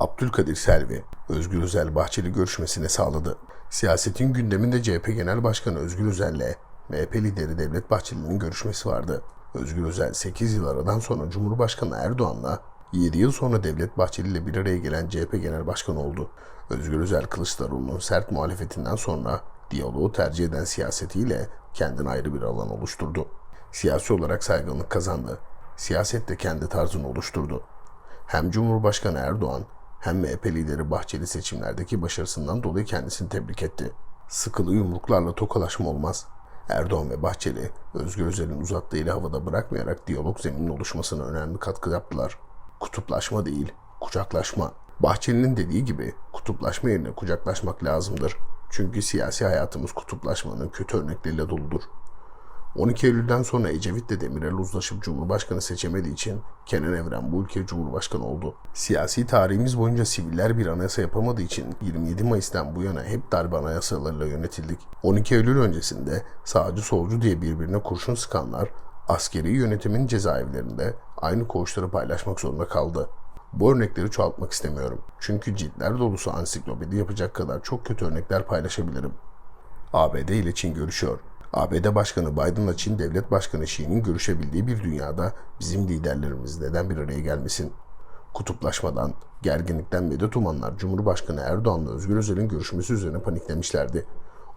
Abdülkadir Selvi, Özgür Özel Bahçeli görüşmesine sağladı. Siyasetin gündeminde CHP Genel Başkanı Özgür Özel'le MHP lideri Devlet Bahçeli'nin görüşmesi vardı. Özgür Özel 8 yıl aradan sonra Cumhurbaşkanı Erdoğan'la 7 yıl sonra Devlet Bahçeli ile bir araya gelen CHP Genel Başkanı oldu. Özgür Özel Kılıçdaroğlu'nun sert muhalefetinden sonra diyaloğu tercih eden siyasetiyle kendine ayrı bir alan oluşturdu. Siyasi olarak saygınlık kazandı. Siyasette kendi tarzını oluşturdu. Hem Cumhurbaşkanı Erdoğan hem MHP lideri Bahçeli seçimlerdeki başarısından dolayı kendisini tebrik etti. Sıkılı yumruklarla tokalaşma olmaz. Erdoğan ve Bahçeli, Özgür Özel'in uzattığı eli havada bırakmayarak diyalog zemininin oluşmasına önemli katkı yaptılar. Kutuplaşma değil, kucaklaşma. Bahçeli'nin dediği gibi kutuplaşma yerine kucaklaşmak lazımdır. Çünkü siyasi hayatımız kutuplaşmanın kötü örnekleriyle doludur. 12 Eylül'den sonra Ecevit de Demirel uzlaşıp Cumhurbaşkanı seçemediği için Kenan Evren bu ülke Cumhurbaşkanı oldu. Siyasi tarihimiz boyunca siviller bir anayasa yapamadığı için 27 Mayıs'tan bu yana hep darbe anayasalarıyla yönetildik. 12 Eylül öncesinde sağcı solcu diye birbirine kurşun sıkanlar askeri yönetimin cezaevlerinde aynı koğuşları paylaşmak zorunda kaldı. Bu örnekleri çoğaltmak istemiyorum. Çünkü ciltler dolusu ansiklopedi yapacak kadar çok kötü örnekler paylaşabilirim. ABD ile Çin görüşüyor. ABD Başkanı Biden'la Çin Devlet Başkanı Xi'nin görüşebildiği bir dünyada bizim liderlerimiz neden bir araya gelmesin? Kutuplaşmadan, gerginlikten medet umanlar Cumhurbaşkanı Erdoğan'la Özgür Özel'in görüşmesi üzerine paniklemişlerdi.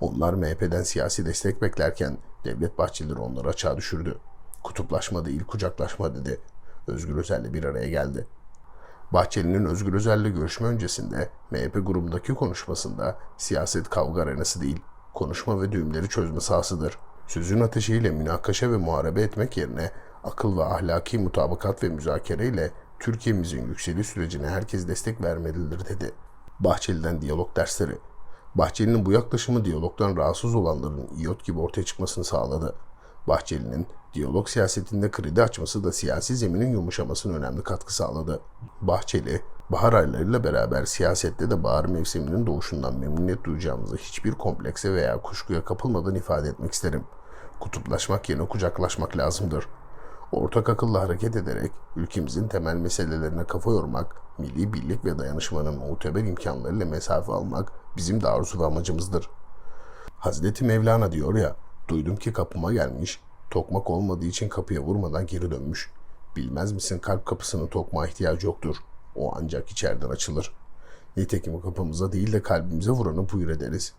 Onlar MHP'den siyasi destek beklerken Devlet Bahçelileri onları açığa düşürdü. Kutuplaşma değil kucaklaşma dedi. Özgür Özel'le bir araya geldi. Bahçeli'nin Özgür Özel'le görüşme öncesinde MHP grubundaki konuşmasında siyaset kavga arenası değil, konuşma ve düğümleri çözme sahasıdır. Sözün ateşiyle münakaşa ve muharebe etmek yerine akıl ve ahlaki mutabakat ve müzakere ile Türkiye'mizin yükseliş sürecine herkes destek vermelidir dedi. Bahçeli'den diyalog dersleri. Bahçeli'nin bu yaklaşımı diyalogdan rahatsız olanların iyot gibi ortaya çıkmasını sağladı. Bahçeli'nin diyalog siyasetinde kredi açması da siyasi zeminin yumuşamasına önemli katkı sağladı. Bahçeli, bahar aylarıyla beraber siyasette de bahar mevsiminin doğuşundan memnuniyet duyacağımızı hiçbir komplekse veya kuşkuya kapılmadan ifade etmek isterim. Kutuplaşmak yerine kucaklaşmak lazımdır. Ortak akılla hareket ederek ülkemizin temel meselelerine kafa yormak, milli birlik ve dayanışmanın muteber imkanlarıyla mesafe almak bizim de arzu ve amacımızdır. Hazreti Mevlana diyor ya, duydum ki kapıma gelmiş, tokmak olmadığı için kapıya vurmadan geri dönmüş. Bilmez misin kalp kapısının tokmağa ihtiyacı yoktur. O ancak içeriden açılır. Nitekim kapımıza değil de kalbimize vuranı buyur ederiz.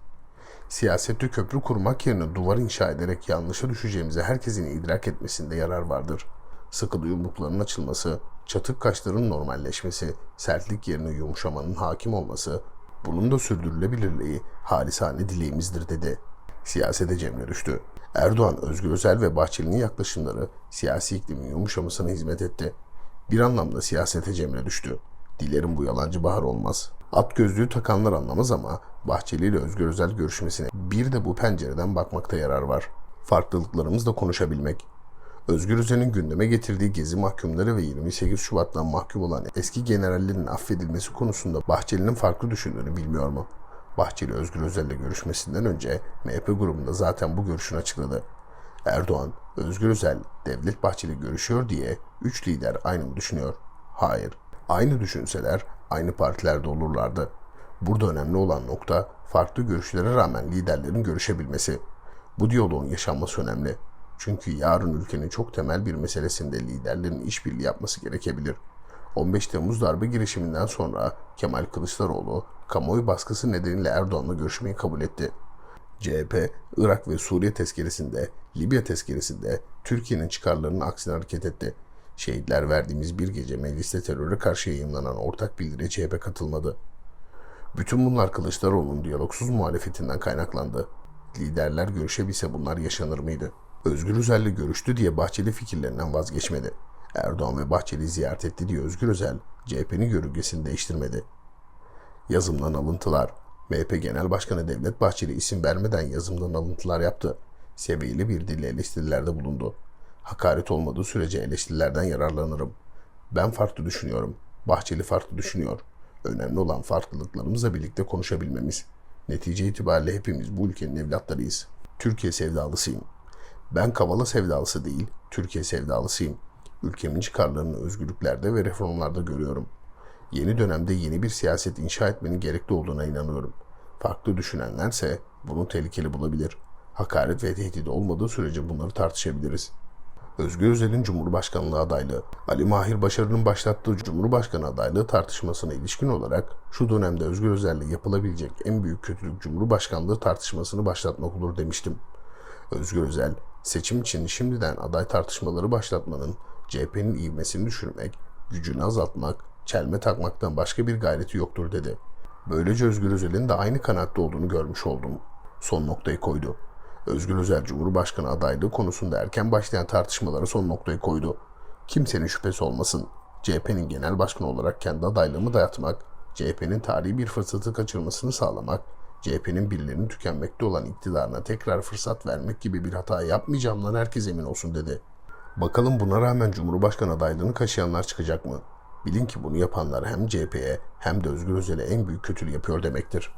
Siyasette köprü kurmak yerine duvar inşa ederek yanlışa düşeceğimizi herkesin idrak etmesinde yarar vardır. Sıkı yumrukların açılması, çatık kaşların normalleşmesi, sertlik yerine yumuşamanın hakim olması, bunun da sürdürülebilirliği halisane dileğimizdir dedi. Siyasete Cemre düştü. Erdoğan, Özgür Özel ve Bahçeli'nin yaklaşımları siyasi iklimin yumuşamasına hizmet etti. Bir anlamda siyasete Cemre düştü. Dilerim bu yalancı bahar olmaz. At gözlüğü takanlar anlamaz ama Bahçeli ile Özgür Özel görüşmesine bir de bu pencereden bakmakta yarar var. Farklılıklarımızla konuşabilmek. Özgür Özel'in gündeme getirdiği gezi mahkumları ve 28 Şubat'tan mahkum olan eski generallerin affedilmesi konusunda Bahçeli'nin farklı düşündüğünü bilmiyor mu? Bahçeli Özgür Özel'le görüşmesinden önce MHP grubunda zaten bu görüşünü açıkladı. Erdoğan, Özgür Özel, Devlet Bahçeli görüşüyor diye üç lider aynı mı düşünüyor? Hayır. Aynı düşünseler aynı partilerde olurlardı. Burada önemli olan nokta farklı görüşlere rağmen liderlerin görüşebilmesi. Bu diyaloğun yaşanması önemli. Çünkü yarın ülkenin çok temel bir meselesinde liderlerin işbirliği yapması gerekebilir. 15 Temmuz darbe girişiminden sonra Kemal Kılıçdaroğlu kamuoyu baskısı nedeniyle Erdoğan'la görüşmeyi kabul etti. CHP, Irak ve Suriye tezkeresinde, Libya tezkeresinde Türkiye'nin çıkarlarının aksine hareket etti. Şehitler verdiğimiz bir gece mecliste teröre karşı yayınlanan ortak bildiriye CHP katılmadı. Bütün bunlar Kılıçdaroğlu'nun diyalogsuz muhalefetinden kaynaklandı. Liderler görüşebilse bunlar yaşanır mıydı? Özgür Özel'le görüştü diye Bahçeli fikirlerinden vazgeçmedi. Erdoğan ve Bahçeli ziyaret etti diye Özgür Özel, CHP'nin görüntüsünü değiştirmedi. Yazımdan alıntılar. MHP Genel Başkanı Devlet Bahçeli isim vermeden yazımdan alıntılar yaptı. Seviyeli bir dille eleştirilerde bulundu. Hakaret olmadığı sürece eleştirilerden yararlanırım. Ben farklı düşünüyorum. Bahçeli farklı düşünüyor. Önemli olan farklılıklarımızla birlikte konuşabilmemiz. Netice itibariyle hepimiz bu ülkenin evlatlarıyız. Türkiye sevdalısıyım. Ben Kavala sevdalısı değil, Türkiye sevdalısıyım. Ülkemin çıkarlarını özgürlüklerde ve reformlarda görüyorum. Yeni dönemde yeni bir siyaset inşa etmenin gerekli olduğuna inanıyorum. Farklı düşünenlerse bunu tehlikeli bulabilir. Hakaret ve tehdit olmadığı sürece bunları tartışabiliriz. Özgür Özel'in Cumhurbaşkanlığı adaylığı, Ali Mahir Başarı'nın başlattığı Cumhurbaşkanı adaylığı tartışmasına ilişkin olarak şu dönemde Özgür Özel'le yapılabilecek en büyük kötülük Cumhurbaşkanlığı tartışmasını başlatmak olur demiştim. Özgür Özel, seçim için şimdiden aday tartışmaları başlatmanın CHP'nin ivmesini düşürmek, gücünü azaltmak, çelme takmaktan başka bir gayreti yoktur dedi. Böylece Özgür Özel'in de aynı kanaatte olduğunu görmüş oldum. Son noktayı koydu. Özgür Özel Cumhurbaşkanı adaylığı konusunda erken başlayan tartışmalara son noktayı koydu. Kimsenin şüphesi olmasın. CHP'nin genel başkanı olarak kendi adaylığımı dayatmak, CHP'nin tarihi bir fırsatı kaçırmasını sağlamak, CHP'nin birilerinin tükenmekte olan iktidarına tekrar fırsat vermek gibi bir hata yapmayacağımdan herkes emin olsun dedi. Bakalım buna rağmen Cumhurbaşkanı adaylığını kaşıyanlar çıkacak mı? Bilin ki bunu yapanlar hem CHP'ye hem de Özgür Özel'e en büyük kötülüğü yapıyor demektir.